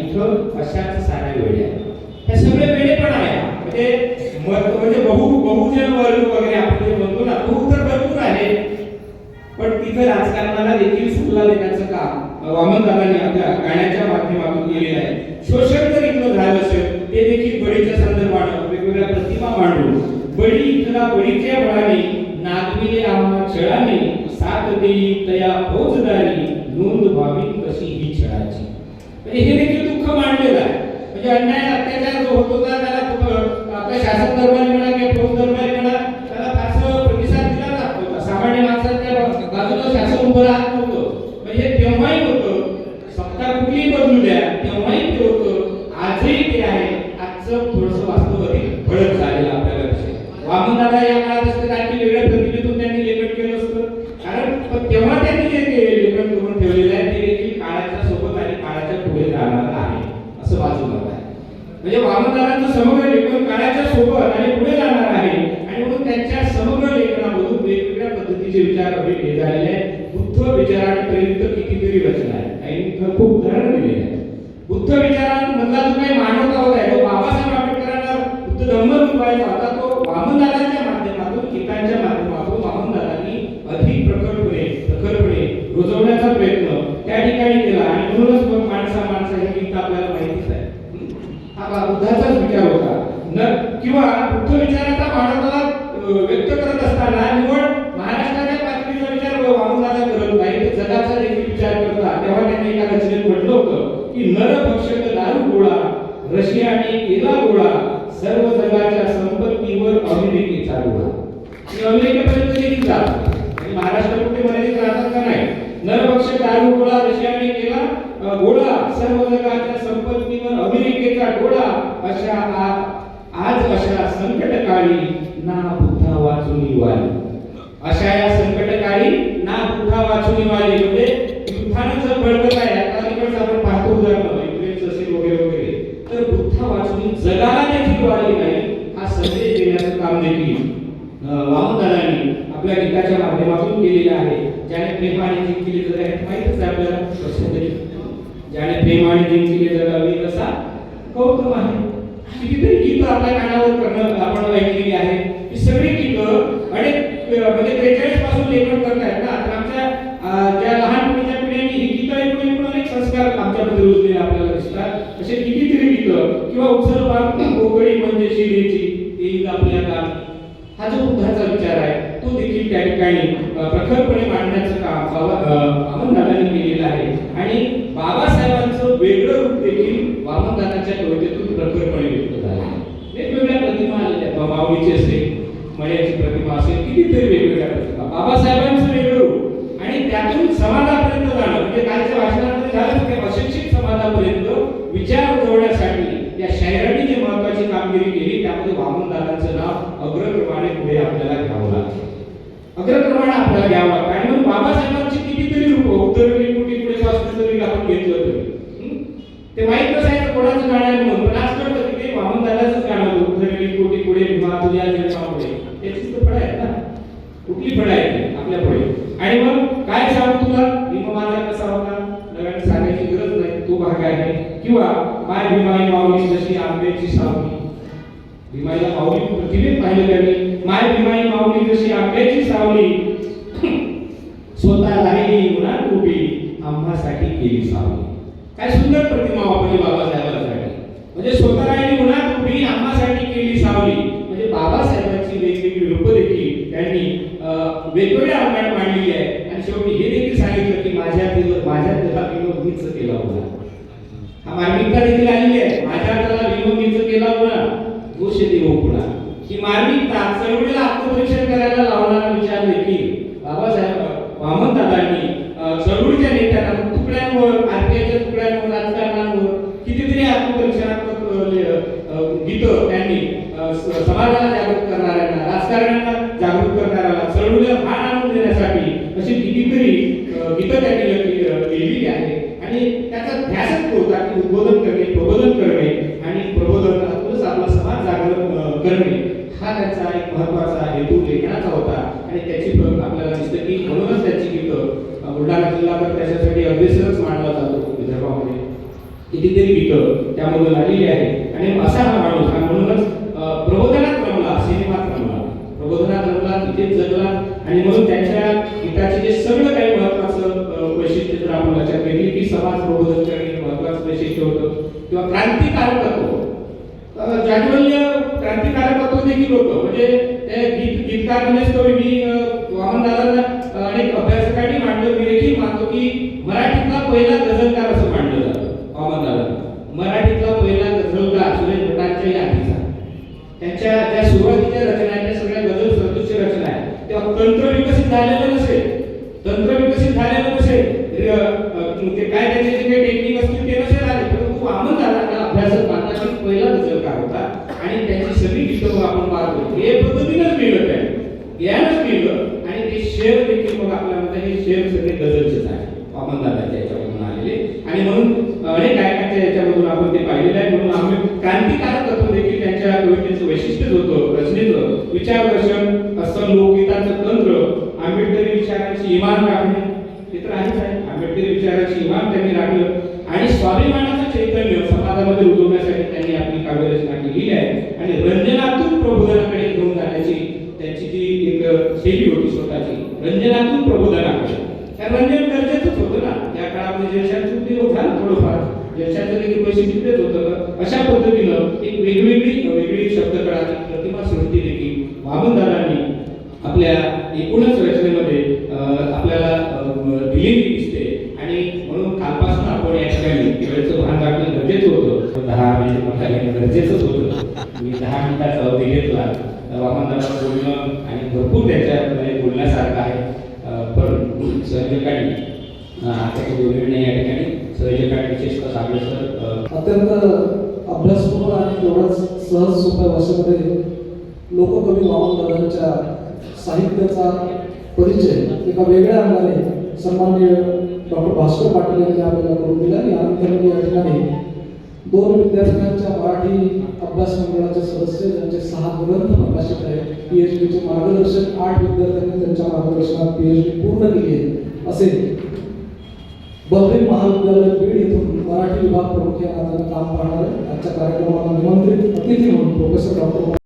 इथं अशाच साऱ्या वेळ्या ह्या सगळे वेळे पण आहे म्हणजे म्हणजे बहु बहुजन वर्ग वगैरे आपण जे म्हणतो ना बहु तर भरपूर आहे. पण तिथे राजकारणाला देखील सल्ला देण्याचं काम वामन दादांनी आपल्या गाण्याच्या माध्यमातून केलेलं आहे. शोषण जर इथलं झालं असेल ते देखील बळीच्या संदर्भानं वेगवेगळ्या प्रतिमा मांडून बळी इथला बळीच्या बळाने नागविले आम्हा छळाने साथ देई तया फौजदारी नोंद व्हावी कशी ही छळाची. म्हणजे हे देखील दुःख मांडलेलं आहे. म्हणजे अन्याय अत्याचार जो होत होता त्याला आपल्या शासन दरबारी म्हणा किंवा पोलीस दरबारी म्हणा त्याला फारसं प्रतिसाद दिला जात. नव्हता सामान्य माणसाच्या बाजूला शासन उभं राहत नव्हतं. म्हणजे तेव्हाही होतं. सत्ता कुठलीही बदलू द्या तेव्हाही ते होतं. आजही ते आहे. आजचं थोडंसं वास्तवाधिक फळक झालेलं आपल्याला दिसेल वामनदादा या काळात असते आणखी वेगळ्या प्रतिमेतून त्यांनी लेखन केलं असतं. कारण तेव्हा त्यांनी जे ते लेखन करून ठेवलेलं आहे ते देखील काळाच्या सोबत आणि काळाच्या पुढे जाणार आहे असं आहे. म्हणजे वामनदारांचं समग्र लेखन काळाच्या सोबत आणि पुढे जाणार आहे. आणि म्हणून त्यांच्या समग्र लेखनामधून वेगवेगळ्या पद्धतीचे विचार अभिनय झालेले आहेत. बुद्ध विचाराने प्रेरित कितीतरी रचना आहे काही खूप उदाहरणं दिलेली आहेत. बुद्ध विचारांमधला जो काही मानवतावाद आहे तो बाबासाहेब आंबेडकरांना बुद्ध धम्म रुपायचा होता. तो वामनदारांच्या माध्यमातून गीतांच्या माध्यमातून वामनदारांनी अधिक प्रकटपणे प्रखरपणे रुजवण्याचा प्रयत्न त्या ठिकाणी केला. आणि म्हणूनच मग माणसा माणसा ही गीत आपल्याला माहिती आहे हा बुद्धाचाच विचार होता. न किंवा बुद्ध विचाराचा मानवाला व्यक्त करत असताना निवड महाराष्ट्राच्या पातळीचा विचार वामनदादा करत नाही तर जगाचा देखील विचार करता. तेव्हा त्यांनी एका रचनेत म्हटलं होतं की नर भक्षक दारू गोळा रशियाने केला गोळा सर्व जगाच्या संपत्तीवर अमेरिकेचा गोळा अमेरिकेपर्यंत देखील जात महाराष्ट्र कुठे मर्यादित राहतात का नाही? नरभक्षक दारू गोळा रशियाने केला गोळा सर्व जगाच्या संपत्तीवर अमेरिकेचा गोळा अशा आज आज अशा संकटकाळी ना बुद्धा वाचून वाली अशा या संकटकाळी ना बुद्धा वाचून वाली म्हणजे युद्धानं जर बळकत आहे आता तिकडचं आपण पाहतो उदाहरण युक्रेनचं असेल वगैरे वगैरे. तर बुद्धा वाचून जगाला देखील वाली नाही. हा संदेश देण्याचं काम देखील वामदारांनी आपल्या गीताच्या माध्यमातून केलेलं आहे. ज्याने प्रेमाने जिंकले तर आहे माहितच आहे आपल्याला प्रसिद्ध ज्याने प्रेमाने जिंकले जगावी तसा गौतम आहे. कितीतरी गीत आपल्या कानावर करणं आपण ऐकलेली आहे. ही सगळी गीत अनेक म्हणजे त्रेचाळीसपासून लेखन करत आहेत ना. तर आमच्या अं, ज्या लहान मुलीच्या पिढ्यांनी ही गीतं ऐकून ऐकून अनेक संस्कार आमच्यामध्ये रुजलेले आपल्याला दिसतात. असे कितीतरी गीतं किंवा उचल पार कोकळी म्हणजे शिरेची येईल आपल्या का हा जो बुद्धाचा विचार आहे तो देखील त्या ठिकाणी प्रखरपणे मांडण्याचं काम बाबा वामनदादांनी केलेलं आहे. आणि बाबासाहेबांचं वेगळं रूप देखील वामनदादाच्या कवितेतून प्रखरपणे व्यक्त झालं आहे. वेगवेगळ्या प्रतिमा आलेल्या माऊलीची असेल मण्याची प्रतिमा असेल कितीतरी वेगवेगळ्या प्रतिमा. बाबासाहेबांचं वेगळं रूप. आणि त्यातून समाजापर्यंत जाणं म्हणजे कालच्या भाषणामध्ये झालं की अशिक्षित समाजापर्यंत विचार जोडण्यासाठी या शायरांनी जी महत्वाची कामगिरी केली त्यामध्ये वामनदादांचं नाव अग्रक्रमाने पुढे आपल्याला अग्रक्रमाने आपल्याला घ्यावं. लागतं आणि म्हणून बाबासाहेबांची कितीतरी रूप उत्तरली कुठे पुढे स्वास्थ्य जरी आपण घेतलं तरी. ते माहीत नसायचं कोणाचं गाणं आहे म्हणून पण आज कळतं की ते वामनदादाचंच गाणं होतं. उत्तरली कोटी पुढे भीमा तुझ्या जन्मापुढे त्याचीच तर फळं आहेत ना. कुठली फळं आहेत आपल्या पुढे. आणि मग काय सांगू तुला? भीम माझा कसा होता? नव्याने सांगायची गरज नाही. तो भाग आहे. किंवा माय भीमाई माऊली जशी आंब्याची सावली. भीमाईला माऊली प्रतिमेत पाहिलं त्यांनी माय भीमाई माऊली जशी आंब्याची सावली. स्वतः राहिली उन्हात उभी आम्हासाठी केली सावली. काय सुंदर प्रतिमा वापरली बाबासाहेबांसाठी. म्हणजे स्वतः राहिली उन्हात उभी आम्हासाठी केली सावली. म्हणजे बाबासाहेबांची वेगवेगळी रूप देखील त्यांनी वेगवेगळ्या अंगात मांडलेली आहे आणि शेवटी हे देखील सांगितलं की माझ्या दिल माझ्या दिला विनोद मीच केला होता. हा मार्मिकता देखील आलेली आहे. माझ्या हाताला विनोदीचं केला होता. दोष देव पुन्हा ही मार्मिकता चळवळीला आत्मपरीक्षण करायला लावणारा विचार देखील बाबासाहेब वामन दादांनी चळवळीच्या नेत्यांना तुकड्यांवर आरपीआयच्या तुकड्यांवर राजकारणांवर कितीतरी आत्मपरीक्षणात्मक गीत गीतं त्यांनी समाजाला जागृत करणाऱ्यांना राजकारण्यांना जागृत करणाऱ्याला चळवळीला भान आणून देण्यासाठी अशी कितीतरी गीतं त्यांनी लिहिलेली आहे आणि त्याचा ध्यासच होता की उद्बोधन करणे प्रबोधन करणे आणि प्रबोधनातूनच आपला समाज जागृत अं, करणे हा एक महत्त्वाचा हेतू लेखनाचा होता. आणि त्याची आपल्याला दिसतं की म्हणूनच त्याची गीतं बुलढाणा जिल्हा तर त्याच्यासाठी अग्रेसरच मानला जातो विदर्भामध्ये. कितीतरी गीतं त्यामधून आलेली आहे आणि असा हा माणूस हा म्हणूनच प्रबोधनात रमला सिनेमात रमला. प्रबोधनात रमला तिथे जगला आणि म्हणून त्यांच्या गीताचे जे सगळं काही महत्वाचं वैशिष्ट्य जर आपण लक्षात घेतली की समाज प्रबोधन करणे महत्वाचं वैशिष्ट्य होतं. किंवा क्रांतिकारक होतो जाज्वल्य क्रांतिकारक देखील होतं म्हणजे ते गीत गीतकार म्हणजेच कवी मी अं, वामनदादांना अनेक अभ्यासकांनी मांडलं. मी देखील मानतो की मराठीतला पहिला गझलकार असं मांडलं जातं वामनदादा मराठीतला पहिला गझलकार सुरेश भटांच्या आधीचा त्यांच्या ज्या सुरुवातीच्या रचना आहेत त्या सगळ्या गझल सदृश्य रचना आहेत. तेव्हा तंत्र विकसित झालेलं नसेल. तंत्र विकसित झालेलं नसेल. ते काय त्याचे जे काही टेक्निक असतील ते नसेल आले परंतु वामनदादांना अभ्यासक मानताना पहिला गझलकार होता आणि त्यांची आपण पाहतो. हे पद्धतीनंच मिळत आहे ज्ञानच मिळलं आणि ते शेअर देखील मग आपल्यामध्ये हे शेअर सगळे गझलचेच आहे वामनदादांच्या याच्यामधून आलेले. आणि म्हणून अनेक गायकांच्या याच्यामधून आपण ते पाहिलेलं आहे. म्हणून आम्ही क्रांतिकारक तत्व देखील त्यांच्या कवितेचं वैशिष्ट्यच होतं रचनेचं. विचारदर्शन असं लोकगीतांचं तंत्र आंबेडकरी विचारांची इमान राखणे. हे तर आहेच आहे. आंबेडकरी विचारांची इमान त्यांनी राखलं. आणि स्वाभिमानाचं चैतन्य समाजामध्ये रुजवण्यासाठी त्यांनी आपली काव्यरचना केलेली आहे. आणि रंजनातून प्रबोधनाकडे घेऊन जाण्याची त्यांची जी एक शैली होती स्वतःची रंजनातून प्रबोधनाकडे. कारण रंजन गरजेचंच होतं ना. त्या काळामध्ये जलशांचं उद्योग झालं थोडंफार. जलशांचं देखील पैसे तिथेच होतं. अशा पद्धतीनं एक वेगवेगळी वेगळी शब्दकळाची प्रतिमा सृष्टी देखील वामनदारांनी आपल्या एकूणच रचनेमध्ये आपल्याला दिलेली दिसते. आपण या ठिकाणी वेळेचं भान राखणं गरजेचं होतं? दहा मिनिट म्हटलं घेणं गरजेचंच होतं. मी दहा मिनिटाचा अवधी घेतला. वामनदारा बोलणं आणि भरपूर त्याच्यामध्ये बोलण्यासारखं आहे. पण सहयोगाने आता तो नाही या ठिकाणी सहजकाळी विशेषतः साबळे सर अत्यंत अभ्यासपूर्ण आणि तेवढाच सहज सोप्या भाषेमध्ये लोककवी वामनदादांच्या साहित्याचा परिचय एका वेगळ्या अंगाने सन्माननीय डॉक्टर भास्कर पाटील यांनी आपल्याला करून दिला आणि यानंतर या ठिकाणी दोन विद्यार्थ्यांच्या मराठी अभ्यास मंडळाचे सदस्य ज्यांचे सहा ग्रंथ प्रकाशित आहेत पी एच डीचे मार्गदर्शक आठ विद्यार्थ्यांनी त्यांच्या मार्गदर्शनात पी एच डी पूर्ण केली आहे. असे बहरीन महाविद्यालय बीड येथून मराठी विभाग प्रमुख या नात्याने काम पाहणारे आजच्या कार्यक्रमाला निमंत्रित अतिथी म्हणून प्रोफेसर डॉक्टर